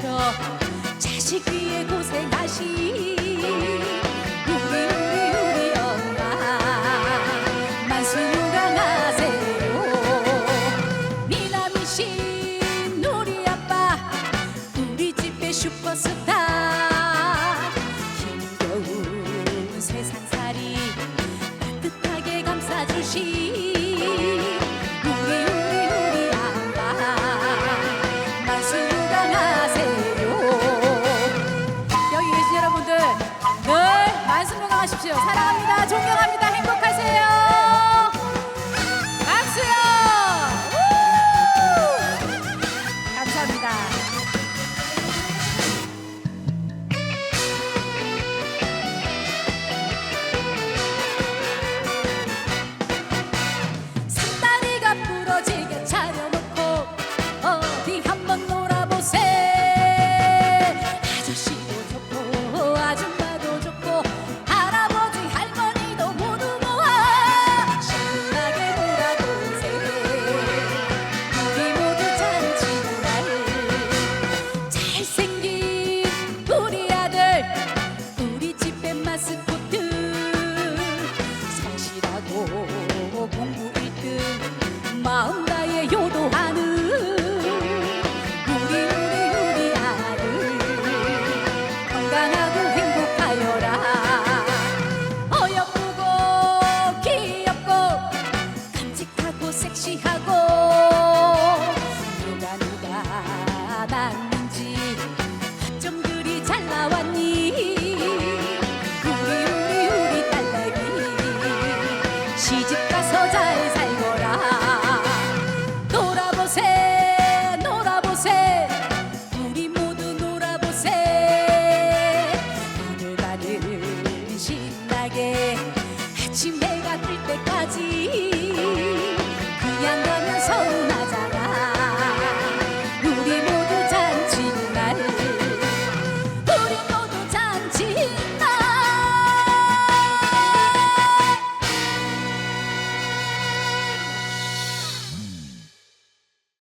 하셔. 자식 위에 고생하시 우리 우리 우리 엄마. 만수무강하세요. 미남이신 우리 아빠 우리 집의 슈퍼스타. 힘겨운 세상살이 따뜻하게 감싸주시 박수요. 사랑합니다. 존경합니다. 행복하세요. 박수요. 감사합니다.